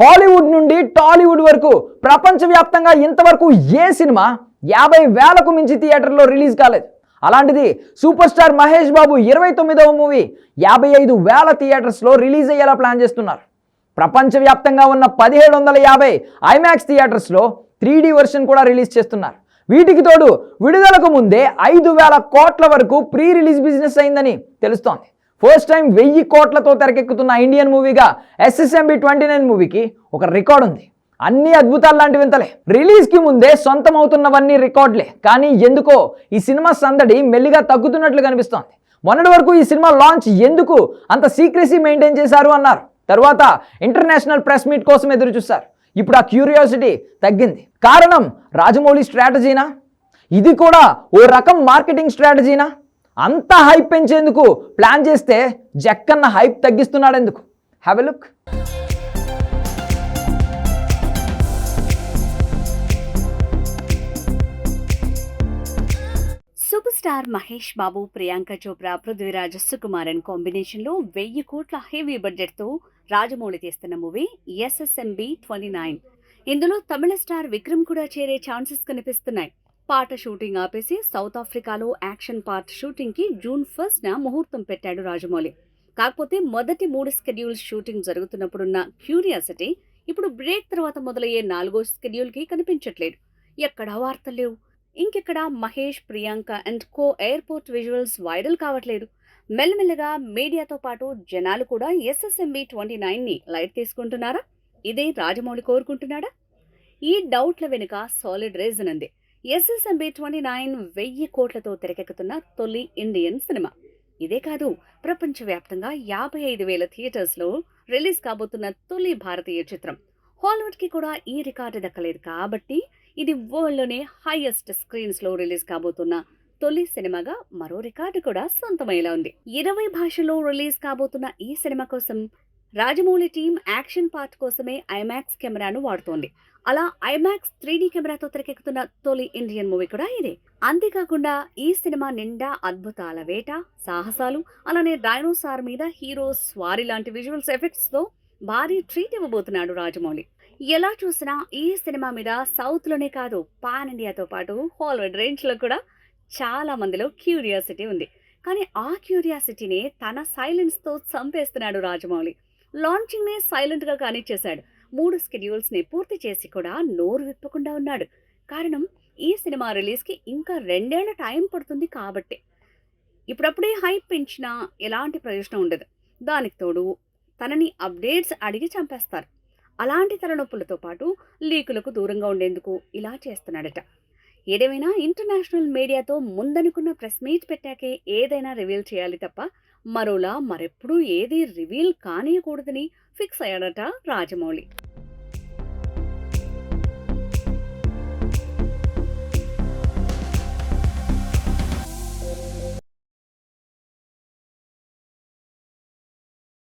Hollywood నుండి టాలీవుడ్ వరకు ప్రపంచవ్యాప్తంగా ఇంతవరకు ఏ సినిమా యాభై వేలకు మించి థియేటర్లో రిలీజ్ కాలేదు. అలాంటిది సూపర్ స్టార్ మహేష్ బాబు ఇరవై తొమ్మిదవ మూవీ యాభై ఐదు వేల థియేటర్స్లో రిలీజ్ అయ్యేలా ప్లాన్ చేస్తున్నారు. ప్రపంచవ్యాప్తంగా ఉన్న పదిహేడు వందల యాభై ఐమాక్స్ థియేటర్స్లో త్రీ డీ వర్షన్ కూడా రిలీజ్ చేస్తున్నారు. వీటికి తోడు విడుదలకు ముందే ఐదు వేల కోట్ల వరకు ప్రీ రిలీజ్ బిజినెస్ అయిందని తెలుస్తోంది. ఫస్ట్ టైం వెయ్యి కోట్లతో తెరకెక్కుతున్న ఇండియన్ మూవీగా ఎస్ఎస్ఎంబి ట్వంటీ నైన్ మూవీకి ఒక రికార్డ్ ఉంది. అన్ని అద్భుతాలు లాంటి వింతలే. రిలీజ్కి ముందే సొంతం అవుతున్నవన్నీ రికార్డులే. కానీ ఎందుకో ఈ సినిమా సందడి మెల్లిగా తగ్గుతున్నట్లు కనిపిస్తోంది. మొన్నటి వరకు ఈ సినిమా లాంచ్ ఎందుకు అంత సీక్రెసీ మెయింటైన్ చేశారు అన్నారు. తర్వాత ఇంటర్నేషనల్ ప్రెస్ మీట్ కోసం ఎదురు చూశారు. ఇప్పుడు ఆ క్యూరియాసిటీ తగ్గింది. కారణం రాజమౌళి స్ట్రాటజీనా? ఇది కూడా ఓ రకం మార్కెటింగ్ స్ట్రాటజీనా? అంత హైప్ పెంచేందుకు ప్లాన్ చేస్తే జక్కన్న హైప్ తగ్గిస్తున్నాడు ఎందుకు have a look super star Mahesh Babu Priyanka Chopra Prithviraj Sukumaran కాంబినేషన్లో వెయ్యి కోట్ల హెవీ బడ్జెట్తో రాజమౌళి తీస్తున్న మూవీ ఎస్ఎస్ఎంబి ట్వంటీ నైన్ ఇందులో తమిళ స్టార్ విక్రమ్ కూడా చేరే ఛాన్సెస్ కనిపిస్తున్నాయి. పాట షూటింగ్ ఆపేసి సౌత్ ఆఫ్రికాలో యాక్షన్ పార్ట్ షూటింగ్కి జూన్ ఫస్ట్న ముహూర్తం పెట్టాడు రాజమౌళి. కాకపోతే మొదటి మూడు స్కెడ్యూల్ షూటింగ్ జరుగుతున్నప్పుడున్న క్యూరియాసిటీ ఇప్పుడు బ్రేక్ తర్వాత మొదలయ్యే నాలుగో స్కెడ్యూల్కి కనిపించట్లేదు. ఎక్కడా వార్తలు లేవు. ఇంకెక్కడ Mahesh Priyanka and co airport visuals viral కావట్లేదు. మెల్లమెల్లగా మీడియాతో పాటు జనాలు కూడా ఎస్ఎస్ఎంబి ట్వంటీ నైన్ని లైట్ తీసుకుంటున్నారా? ఇదే రాజమౌళి కోరుకుంటున్నాడా? ఈ డౌట్ల వెనుక సాలిడ్ రీజన్ ఉంది. ఎస్ఎస్ఎంబి ట్వంటీ నైన్ వెయ్యి కోట్లతో తెరకెక్కుతున్న తొలి ఇండియన్ సినిమా. ఇదే కాదు ప్రపంచవ్యాప్తంగా యాభై ఐదు వేల థియేటర్స్లో రిలీజ్ కాబోతున్న తొలి భారతీయ చిత్రం. హాలీవుడ్కి కూడా ఈ రికార్డు దక్కలేదు కాబట్టి ఇది వరల్డ్లోనే హైయెస్ట్ స్క్రీన్స్లో రిలీజ్ కాబోతున్న తొలి సినిమాగా మరో రికార్డు కూడా సొంతమయ్యేలా ఉంది. ఇరవై భాషల్లో రిలీజ్ కాబోతున్న ఈ సినిమా కోసం రాజమౌళి టీం యాక్షన్ పార్ట్ కోసమే ఐమాక్స్ కెమెరాను వాడుతోంది. అలా ఐమాక్స్ త్రీ కెమెరాతో తెరకెక్కుతున్న తొలి ఇండియన్ మూవీ కూడా ఇదే. అంతేకాకుండా ఈ సినిమా నిండా అద్భుతాల వేట సాహసాలు అలానే డైనోసార్ మీద హీరో స్వారీ లాంటి విజువల్స్ ఎఫెక్ట్స్తో భారీ ట్రీట్ ఇవ్వబోతున్నాడు రాజమౌళి. ఎలా చూసినా ఈ సినిమా మీద సౌత్లోనే కాదు పాన్ ఇండియాతో పాటు హాలీవుడ్ రేంజ్లో కూడా చాలా మందిలో క్యూరియాసిటీ ఉంది. కానీ ఆ క్యూరియాసిటీని తన సైలెన్స్తో చంపేస్తున్నాడు రాజమౌళి. లాంచింగ్నే సైలెంట్గా కానీ చేశాడు మూడు స్కెడ్యూల్స్ని పూర్తి చేసి కూడా నోరు విప్పకుండా ఉన్నాడు. కారణం ఈ సినిమా రిలీజ్కి ఇంకా రెండేళ్ళ టైం పడుతుంది కాబట్టి. ఇప్పుడప్పుడే హైప్ పెంచినా ఎలాంటి ప్రయోజనం ఉండదు. దానికి తోడు తనని అప్డేట్స్ అడిగి చంపేస్తారు. అలాంటి తలనొప్పులతో పాటు లీకులకు దూరంగా ఉండేందుకు ఇలా చేస్తున్నాడట. ఏదేమైనా ఇంటర్నేషనల్ మీడియాతో ముందనుకున్న ప్రెస్ మీట్ పెట్టాకే ఏదైనా రివీల్ చేయాలి తప్ప మరోలా మరెప్పుడూ ఏది రివీల్ కానియకూడదని ఫిక్స్ అయ్యాడట రాజమౌళి.